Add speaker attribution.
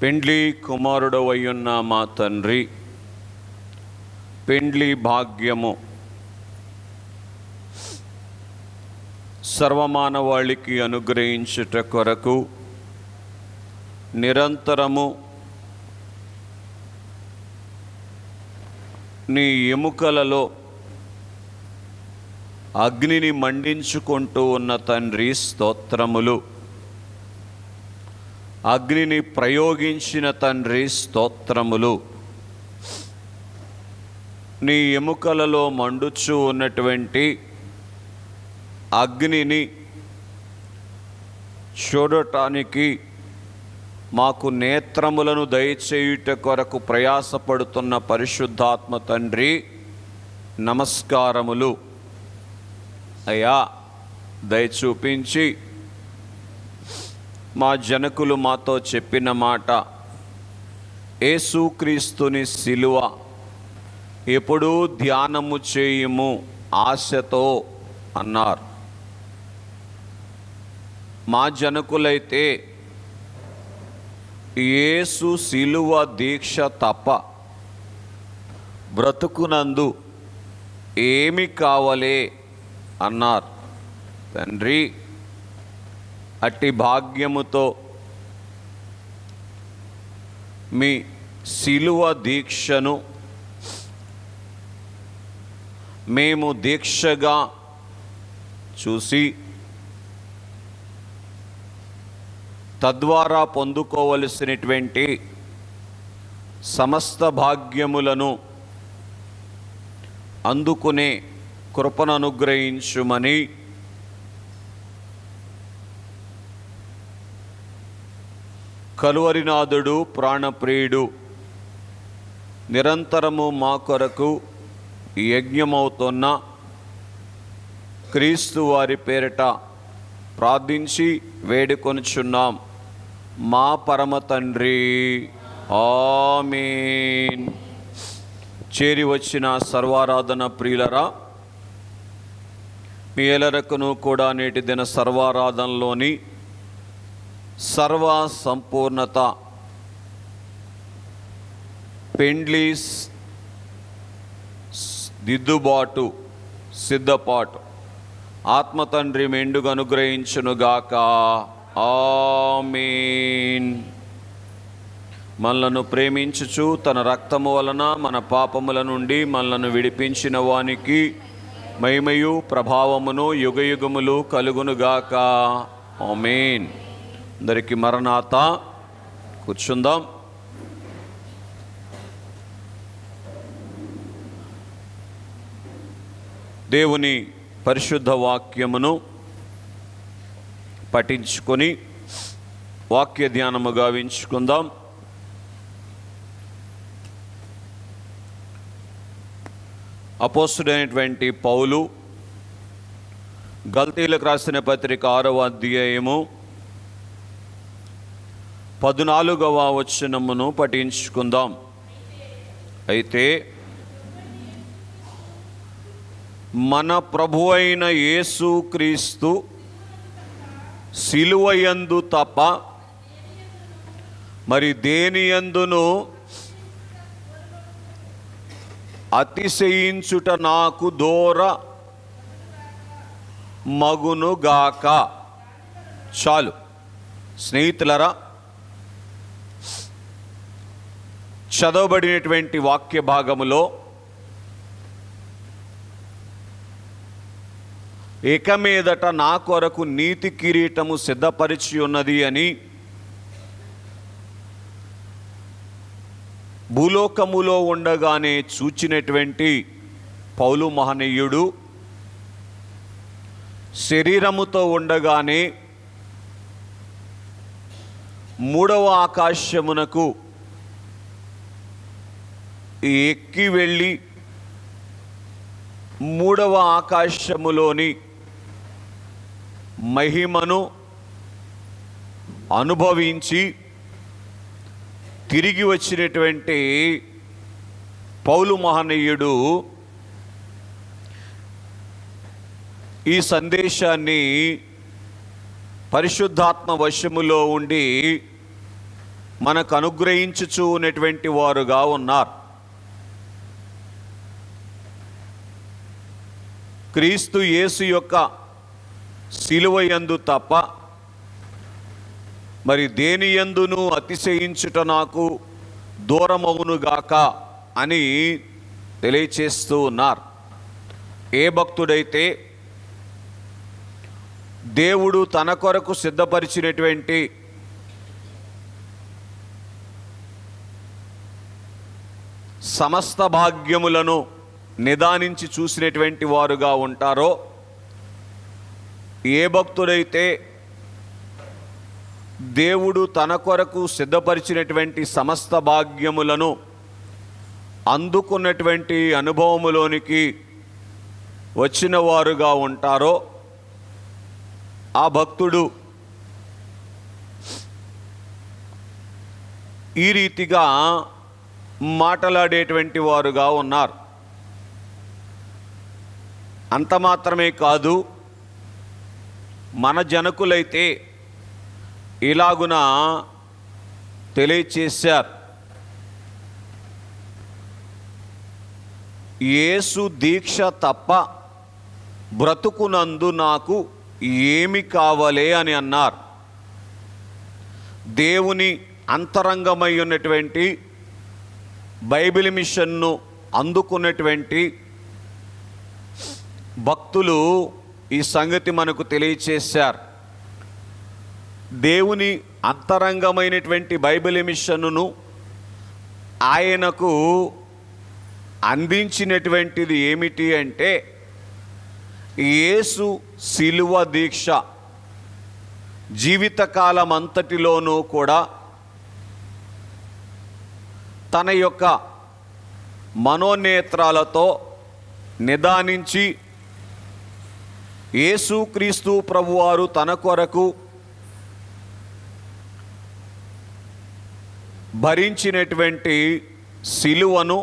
Speaker 1: పెండ్లి కుమారుడవయ్యున్న మా తండ్రి పెండ్లి భాగ్యము సర్వమానవాళికి అనుగ్రహించుట కొరకు నిరంతరము నీ ఎముకలలో అగ్నిని మండించుకుంటూ ఉన్న తండ్రి స్తోత్రములు. అగ్నిని ప్రయోగించిన తండ్రి స్తోత్రములు. నీ ఎముకలలో మండుచు ఉన్నటువంటి అగ్నిని చూడటానికి మాకు నేత్రములను దయచేయుట కొరకు ప్రయాసపడుతున్న పరిశుద్ధాత్మ తండ్రి నమస్కారములు. అయ్యా దయచూపించి మా జనకులు మాతో చెప్పిన మాట. ఏసుక్రీస్తుని శిలువ ఎప్పుడూ ధ్యానము చేయుము ఆశతో అన్నారు. మా జనకులైతే ఏసు శిలువ దీక్ష తప్ప బ్రతుకునందు ఏమి కావలే అన్నారు. తండ్రి అట్టి భాగ్యముతో మీ శిలువ దీక్షను మేము దీక్షగా చూసి తద్వారా పొందుకోవలసినటువంటి సమస్త భాగ్యములను అందుకునే కృపను అనుగ్రహించుమని కలువరినాథుడు ప్రాణప్రియుడు. నిరంతరము మా కొరకు యజ్ఞమవుతున్న క్రీస్తు వారి పేరిట ప్రార్థించి వేడుకొనుచున్నాం. మా పరమ తండ్రి ఆమీన్. చేరి వచ్చిన సర్వారాధన ప్రియులరా మీ ఎలరకును కూడా నేటి దిన సర్వారాధనలోని సర్వ సంపూర్ణత పెండ్లిస్ దిద్దుబాటు సిద్ధపాటు. ఆత్మ తండ్రి మెండుగా అనుగ్రహించునుగాక. ఆమీన్. మనలను ప్రేమించుచు తన రక్తము వలన మన పాపముల నుండి మనలను విడిపించిన వానికి మహిమయు ప్రభావమును యుగయుగములు కలుగునుగాక. ఆమేన్. అందరికి మరణాత. కూర్చుందాం. దేవుని పరిశుద్ధ వాక్యమును పఠించుకొని వాక్య ధ్యానము గావించుకుందాం. అపోస్తుడైనటువంటి పౌలు గల్తీలకు రాసిన పత్రిక ఆరవ అధ్యాయము పద్నాలుగవ వచనమును పఠించుకుందాం. అయితే మన ప్రభు అయిన యేసుక్రీస్తు సిలువయందు తప్ప మరి దేనియందును అతిశయించుట నాకు దూర మగునుగాక. చాలు. స్నేహితులరా చదవబడినటువంటి వాక్య భాగములో ఇక మీదట నా కొరకు నీతి కిరీటము సిద్ధపరిచి ఉన్నది అని భూలోకములో ఉండగానే చూచినటువంటి పౌలు మహనీయుడు శరీరముతో ఉండగానే మూడవ ఆకాశమునకు ఎక్కి వెళ్ళి మూడవ ఆకాశములోని మహిమను అనుభవించి తిరిగి వచ్చినటువంటి పౌలు మహనీయుడు ఈ సందేశాన్ని పరిశుద్ధాత్మ వశములో ఉండి మనకు అనుగ్రహించుచు ఉన్నటువంటి వారుగా ఉన్నారు. క్రీస్తు యేసు యొక్క సిలువయందు తప్ప మరి దేని యందును అతిశయించుట నాకు దూరమవునుగాక అని తెలియచేస్తూ ఉన్నారు. ఏ భక్తుడైతే దేవుడు తన కొరకు సిద్ధపరిచినటువంటి సమస్త భాగ్యములను నిదానించి చూసినటువంటి వారుగా ఉంటారో ఏ భక్తుడైతే దేవుడు తన కొరకు సిద్ధపరిచినటువంటి సమస్త భాగ్యములను అందుకున్నటువంటి అనుభవములోనికి వచ్చిన వారుగా ఉంటారో ఆ భక్తుడు ఈ రీతిగా మాట్లాడేటువంటి వారుగా ఉన్నారు. అంత మాత్రమే కాదు మన జనకులైతే ఇలాగున తెలియచేశారు. యేసు దీక్ష తప్ప బ్రతుకునందు నాకు ఏమి కావలే అని అన్నారు. దేవుని అంతరంగమై ఉన్నటువంటి బైబిల్ మిషన్ను అందుకున్నటువంటి భక్తులు ఈ సంగతి మనకు తెలియచేశారు. దేవుని అంతరంగమైనటువంటి బైబిల్ మిషన్ను ఆయనకు అందించినటువంటిది ఏమిటి అంటే యేసు శిలువ దీక్ష. జీవితకాలం అంతటిలోనూ కూడా తన యొక్క మనోనేత్రాలతో నిదానించి యేసుక్రీస్తు ప్రభువారు తన కొరకు భరించినటువంటి శిలువను